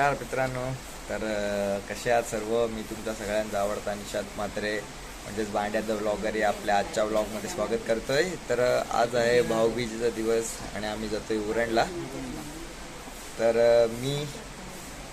नमस्कार मित्रांनो. तर कसे आहात सर्व? मी तुमचा सगळ्यांचा आवडता निषाद म्हात्रे म्हणजेच भांड्याचं ब्लॉगर या आपल्या आजच्या ब्लॉगमध्ये स्वागत करतोय. तर आज आहे भाऊबीजेचा दिवस आणि आम्ही जातोय उरणला. तर मी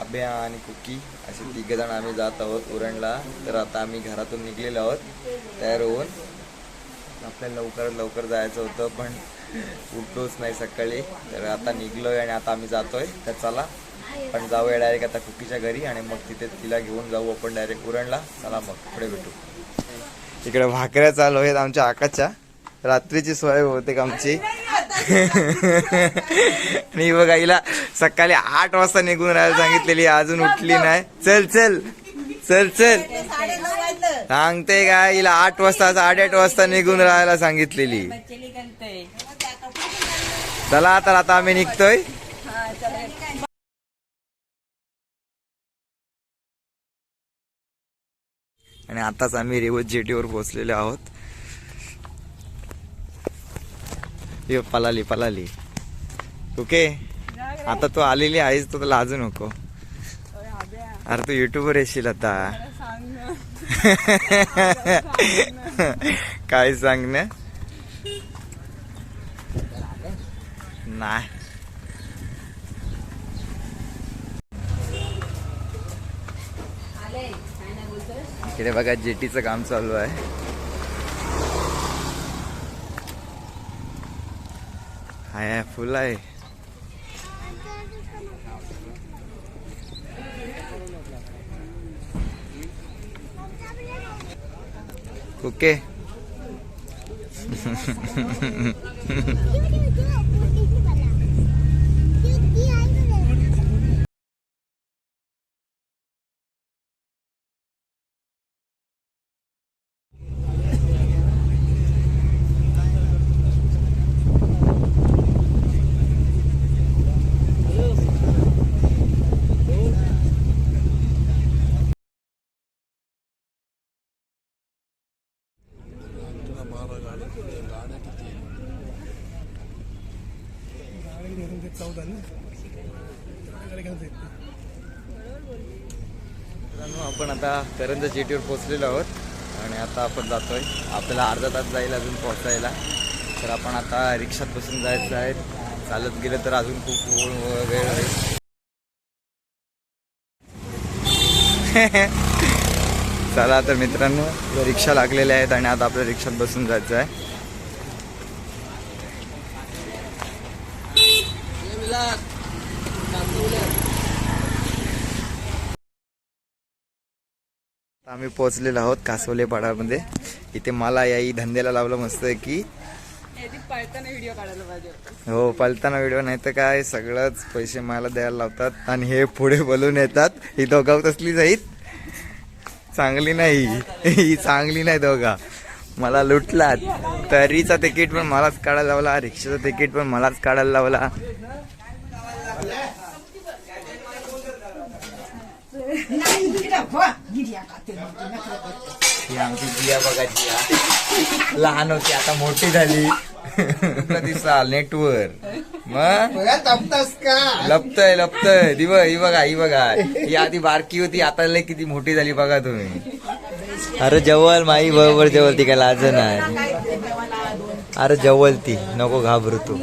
अभ्या आणि कुकी असे तिघजण आम्ही जात आहोत उरणला. तर आता आम्ही घरातून निघलेलो आहोत तयार होऊन. आपल्याला लवकरात लवकर जायचं होतं पण उठलोच नाही सकाळी. तर आता निघलोय आणि आता आम्ही जातोय. तर चला. पण जाऊया डायरेक्ट आता कुकीच्या घरी आणि मग तिथे तिला घेऊन जाऊ आपण डायरेक्ट उरणला. चला मग पुढे भेटू. इकडे भाकऱ्या चालू आहेत आमच्या आकाशच्या. रात्रीची सोय होते का आमची. मी बघा हिला सकाळी आठ वाजता निघून राहायला सांगितलेली अजून उठली नाही. चल चल. चल चल. सांगते का हिला आठ वाजता साडेआठ वाजता निघून राहायला सांगितलेली. चला तर आता आम्ही निघतोय. आणि आताच आम्ही रेवत जेटीवर पोहोचलेले आहोत. ये पलाली पलाली. ओके? आता तू आलेली आहेस तर लाजू नको. अरे तू युट्यूबवर येशील आता. काय सांग ना नाही. इकडे बघा जेटीचं काम चालू आहे. हाय फुल आहे. ओके मित्रांनो, आपण आता करंज जेटीवर पोहोचलेलो आहोत आणि आता आपण जातोय. आपल्याला अर्धा तास जाईल अजून पोहोचायला. तर आपण आता रिक्षात बसून जायचं आहे. चालत गेलं तर अजून खूप वेळ होईल चला तर मित्रांनो रिक्षा लागलेल्या आहेत आणि आता आपल्या रिक्षात बसून जायचं आहे. आम्ही पोहोचलेलो आहोत कासवले पाडामध्ये इथे मला याही धंद्याला लावलं मस्त आहे की पळताना व्हिडिओ काढायला पाहिजे. हो पलताना व्हिडिओ नाही तर काय सगळंच पैसे मला द्यायला लावतात आणि हे पुढे बोलून येतात. ही दोघा तसलीच आहेत चांगली नाही. ही चांगली नाही दोघा. मला लुटलात. तरीचा तिकीट पण मलाच काढायला लावला रिक्षाचं तिकीट पण मलाच काढायला लावला. ही आमची जिया बघा जिया लहान होती आता मोठी झाली. दिसाल नेटवर? मग? लपतय लपतय. दिव ही बघा ही बघा. ही आधी बारकी होती आता लय किती मोठी झाली बघा तुम्ही. अरे जवळ माई बरोबर जवळ ती काय लाज नाही. अरे जवळ ती नको घाबरू तू.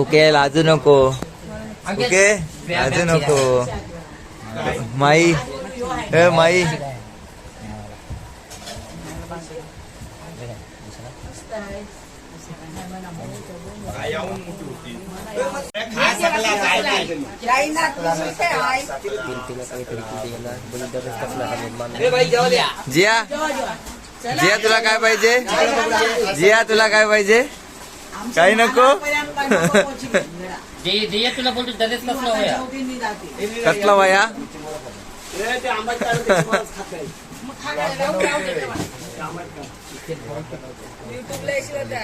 ओके लाजू नको. ओके? लाजू नको माई ए माई जिया जिया तुला काय पाहिजे? जिया तुला काय पाहिजे? काही नको? जे जे तुला बोलतो त्याच्यात कसला वया? युट्यूबला येशील होता.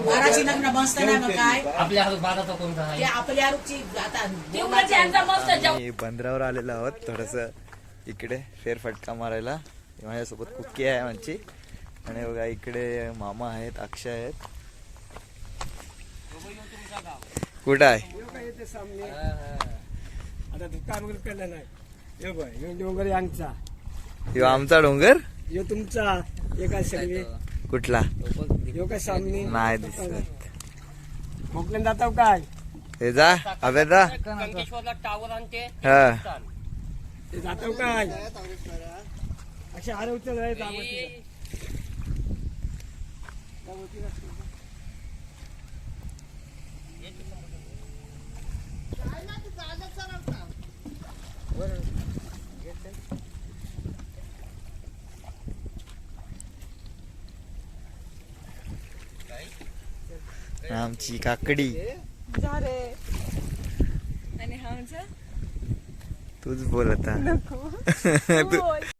बाराची लग्न मस्त नाही मग काय? आपल्या हातात बाधाचा कोणता आहे ते आपल्या आरुची आता मी बंदरावर आलेलो आहोत थोडस इकडे फेरफटका मारायला. माझ्यासोबत कुक्की आहे आमची. आणि बघा इकडे मामा आहेत अक्षय आहेत. कुठं आहे? यो यो डोंगर यांचा ह्यो आमचा डोंगर? यो तुमचा एका सगळे. कुठला? यो काय सामने? नाही दिसत. कोकणात जाताव काय? हे जा अबे जा. कंकेश्वरला टावर आणते हा. ते जाताव काय? असे हार उचल रे आमची काकडी. हा तूच बोल.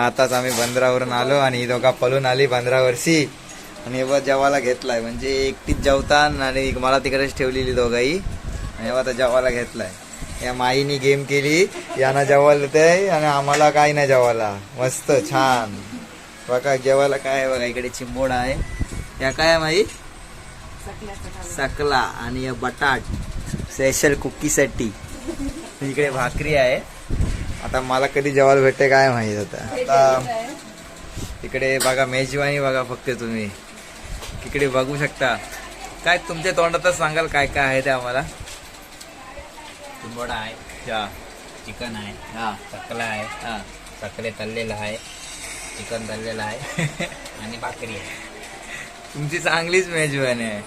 आताच आम्ही बंदरावरून आलो आणि ही दोघा पळून आली बंदरावरशी आणि हे बघ जेवायला घेतलाय. म्हणजे एकटीच जेवतान आणि मला तिकडेच ठेवलेली दोघाही. आणि हे आता जेवायला घेतलाय. या माईनी गेम केली. यांना जेवायला देते आणि आम्हाला काही नाही जेवायला. मस्त छान. बघा जेवायला काय आहे बघा इकडे चिंबोड आहे. या काय माई? सकला. आणि बटाट. स्पेशल कुकीसाठी. इकडे भाकरी आहे. आता मला कधी जेवायला भेटते काय माहीत आता. हे आता. इकडे बघा मेजवानी बघा फक्त तुम्ही. इकडे बघू शकता. काय तुमच्या तोंडातच सांगाल काय काय आहे ते आम्हाला? चिंबोडा आहे. या चिकन आहे. हा. सकला आहे. हा. सकले तळलेलं आहे. चिकन तळलेलं आहे. आणि भाकरी आहे. तुमची चांगलीच मेजवानी आहे.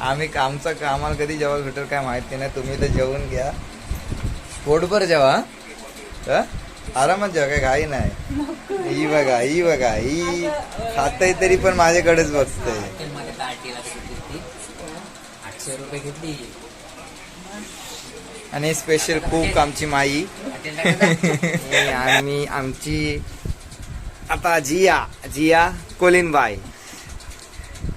आम्ही आमचं आम्हाला कधी जेवायला भेटेल काय माहिती नाही. तुम्ही तर जेवून घ्या. पोटभर जेवा हा? आरामात जेवा काय घाई नाही ही बघा ही बघा ही खातय तरी पण माझ्याकडेच घेतली आणि स्पेशल कुक आमची माई आम्ही आमची आता जिया जिया कोलिनबाई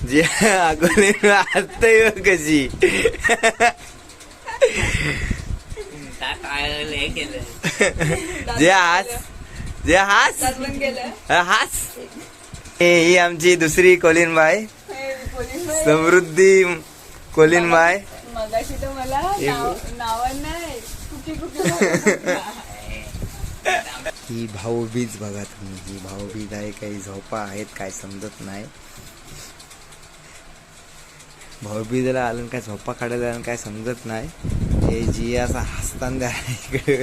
जिया कोलिनबाई असतंय बघ कशी काय हे केलं जे हास? जे हास हा, हास? हे ही आमची दुसरी कोलिनबाई हे पोलीस बाई, समृद्धी कोलिनबाई मगाशी तर मला हे नाव नावं नाही. कुकी कुकी बोलत ही भाऊबीज बघा तुम्ही. ही भाऊबीज आहे काही झोपा आहेत काय समजत नाही. भाऊबीजला आलं काय झोपा काढायला आलं काय समजत नाही. हे जी असा हसताना इकडे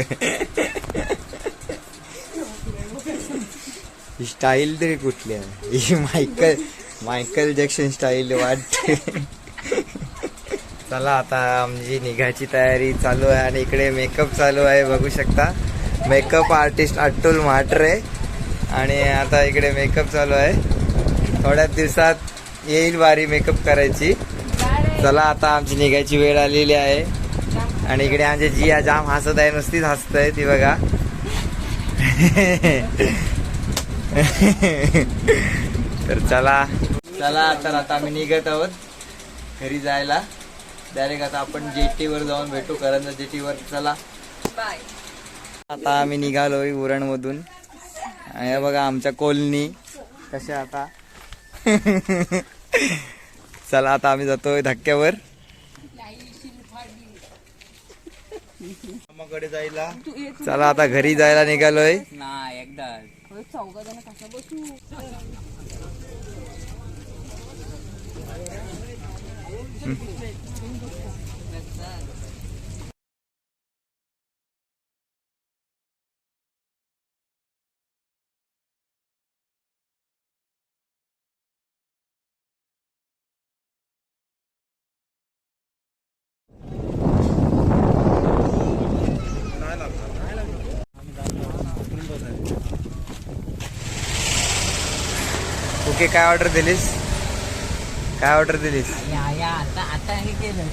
ही स्टाईल तरी कुठली आहे ही मायकल मायकल जॅक्सन स्टाईल वाटते चला आता आमची निघायची तयारी चालू आहे आणि इकडे मेकअप चालू आहे बघू शकता मेकअप आर्टिस्ट अट्टुल म्हात्रे आणि आता इकडे मेकअप चालू आहे थोड्याच दिवसात येईल वारी मेकअप करायची चला आता आमची निघायची वेळ आलेली आहे आणि इकडे आमची जी जाम हसत आहे नुसतीच हसत आहे ती बघा. तर चला. चला तर आता आम्ही निघत आहोत घरी जायला. डायरेक्ट आता आपण जेटीवर जाऊन भेटू करंजा जेटीवर. चला. बाय आता आम्ही निघालोय उरणमधून. आणि हे बघा आमच्या कोलनी कशा आता? चला आता आम्ही जातोय धक्क्यावर. मामाकडे जायला. चला आता घरी जायला निघालोय. नाही एकदा. चौघ जण कसं बसू? ओके काय ऑर्डर दिलीस? काय ऑर्डर दिलीस? या या आता आता हे केलं.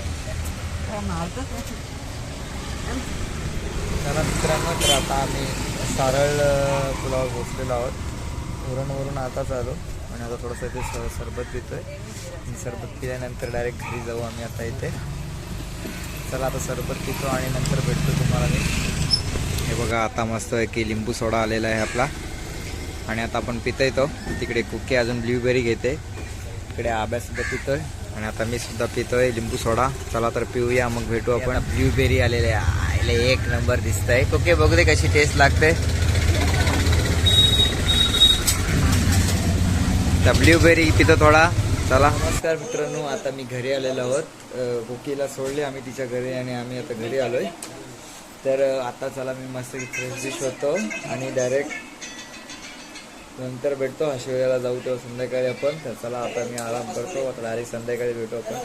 चला मित्रांनो तर आता आम्ही सारळ पुलावर पोचलेलो आहोत. उरणवरून आताच आलो आणि आता थोडंसं इथे सरबत पितोय आणि सरबत पिल्यानंतर डायरेक्ट घरी जाऊ आम्ही आता इथे. चला आता सरबत पितो आणि नंतर भेटतो तुम्हाला मी. हे बघा आता मस्त आहे की लिंबू सोडा आलेला आहे आपला. आणि आता आपण पिता येतो तिकडे कुके अजून ब्ल्यूबेरी घेते. इकडे अभ्यास सुद्धा पितोय. आणि आता मी सुद्धा पितोय. लिंबू सोडा. चला तर पिऊया. मग भेटू आपण. ब्ल्यूबेरी आलेले आले एक नंबर दिसतंय. कुके बघू दे कशी टेस्ट लागते. तर ब्ल्यूबेरी पितो थोडा. चला. नमस्कार मित्रांनो आता मी घरी आलेलो आहोत. कुकीला सोडले आम्ही तिच्या घरी आणि आम्ही आता घरी आलोय. तर आता चला मी मस्त फ्रेश डिश होतो आणि डायरेक्ट नंतर भेटतो. हशिवऱ्याला जाऊ तेव्हा संध्याकाळी आपण. तर चला आता मी आराम करतो. आता डायरेक्ट संध्याकाळी भेटू आपण.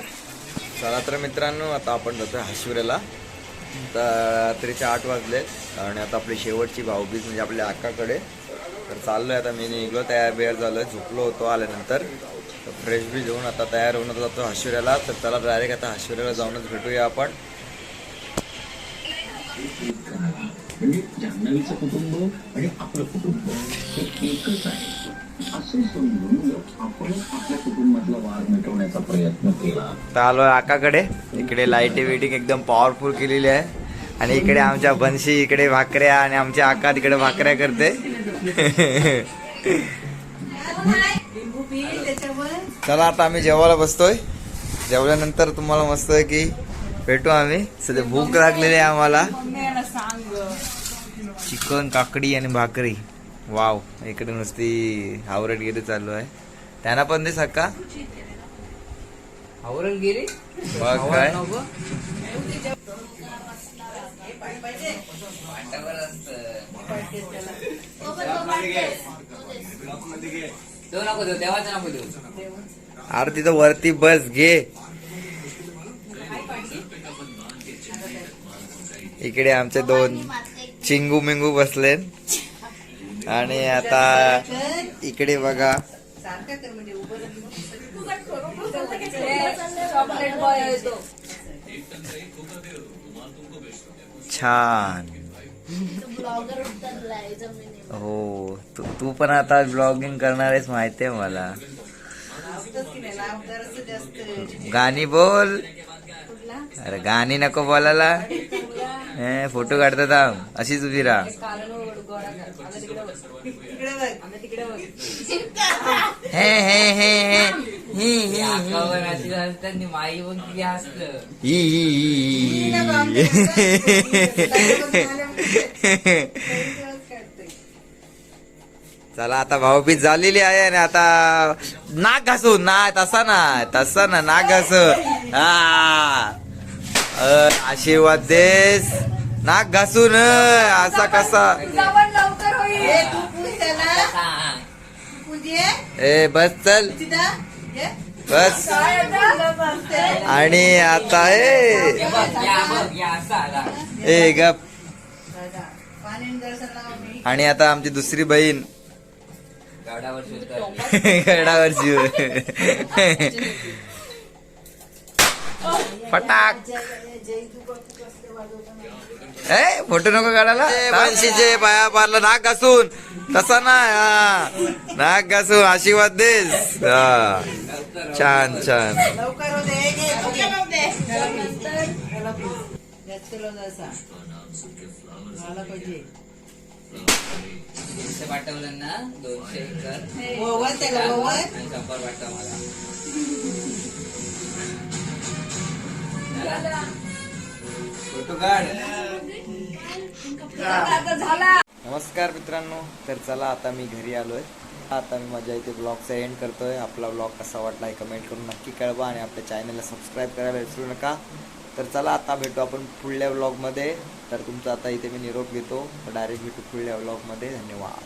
चला तर मित्रांनो आता आपण जातो हशिवऱ्याला तर रात्रीचे आठ वाजले आणि आता आपली शेवटची भाऊबीज म्हणजे आपल्या अक्काकडे तर चाललोय आता मी निघलो. तयार बियार झालो. झोपलो होतो आल्यानंतर. तर फ्रेश बी घेऊन आता तयार होऊन जातो हाशिवऱ्याला तर चला डायरेक्ट आता हाशिवऱ्याला जाऊनच भेटूया आपण. म्हणजे जान्हवीचं कुटुंब आणि आपलं कुटुंब. हे एकच आहे असे समजून आपण आपल्या कुटुंबातला वाद मिटवण्याचा प्रयत्न केला. तर आलो आकाकडे. इकडे लाईटी बिटिंग एकदम पॉवरफुल केलेली आहे. आणि इकडे आमच्या बनशी इकडे भाकऱ्या आणि आमच्या आका तिकडे भाकऱ्या करते. चला आता आम्ही जेवायला बसतोय. जेवल्यानंतर तुम्हाला मस्त आहे की भेटू आम्ही. सध्या भूक लागलेली आहे आम्हाला. चिकन काकडी आणि भाकरी. वाव इकडे नुसती हावरटगिरी चालू आहे. त्यांना पण दे सका आवरण गेली बघ काय. देऊ नको देऊ देवाचं नको देऊ. अरे तिथं वरती बस घे. इकडे आमचे दोन चिंगू मिंगू बसले आणि आता इकडे बघा. छान. हो तू तू पण आता ब्लॉगिंग करणार आहेस माहिती आहे मला. गाणी बोल. अरे गाणी नको बोलायला. हे फोटो काढता थांब. अशीच उभी राहा. हे हे हे हे. ही ही माई पण किती ही ही ही. चला आता भाऊबीज झालेली आहे आणि आता नाक घासू. ना तसा ना तसा ना नाक घासू. हा. आशीर्वाद देस. नाक घासून असा कसा? ए बस चल. बस? आणि आता ए. गप. आणि आता आमची दुसरी बहीण. गाडावर गडावरची फटाक. ए फोटो नको काढायला. बनशीचे पाया पारला नाक घासून. तसा ना हा. नाक घासून आशीर्वाद देस. हा. छान छान. पाठवलं ना दोनशे एकर वाटतं मला नमस्कार मित्रांनो तर चला आता मी घरी आलोय. आता मी माझ्या इथे ब्लॉगचा एंड करतोय. आपला ब्लॉग कसा वाटला हे कमेंट करून नक्की कळवा आणि आपल्या चॅनलला सबस्क्राईब करायला विसरू नका. तर चला आता भेटू आपण पुढल्या ब्लॉगमध्ये तर तुमचा आता इथे मी निरोप घेतो. डायरेक्ट भेटू पुढल्या ब्लॉगमध्ये धन्यवाद.